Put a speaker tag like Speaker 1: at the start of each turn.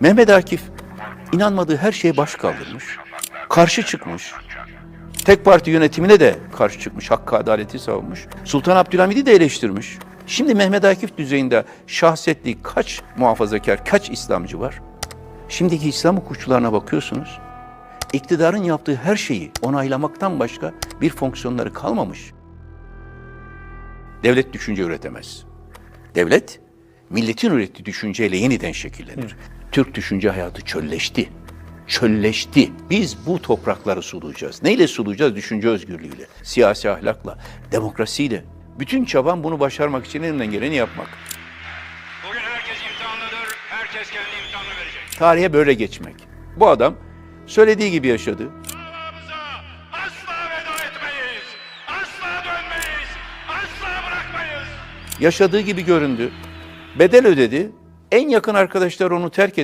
Speaker 1: Mehmet Akif inanmadığı her şeye baş kaldırmış. Karşı çıkmış. Tek parti yönetimine de karşı çıkmış. Hakkı adaleti savunmuş. Sultan Abdülhamid'i de eleştirmiş. Şimdi Mehmet Akif düzeyinde şahsetliği kaç muhafazakar, kaç İslamcı var? Şimdiki İslam hukukçularına bakıyorsunuz. iktidarın yaptığı her şeyi onaylamaktan başka bir fonksiyonları kalmamış. Devlet düşünce üretemez. Devlet, milletin ürettiği düşünceyle yeniden şekillenir. Türk düşünce hayatı çölleşti. Çölleşti. Biz bu toprakları sulayacağız. Neyle sulayacağız? Düşünce özgürlüğüyle, siyasi ahlakla, demokrasiyle. Bütün çaban bunu başarmak için elinden geleni yapmak.
Speaker 2: Bugün herkes imtihanlıdır, herkes kendi imtihanını verecek.
Speaker 1: Tarihe böyle geçmek. Bu adam söylediği gibi yaşadı. Yaşadığı gibi göründü. Bedel ödedi. En yakın arkadaşlar onu terk etti.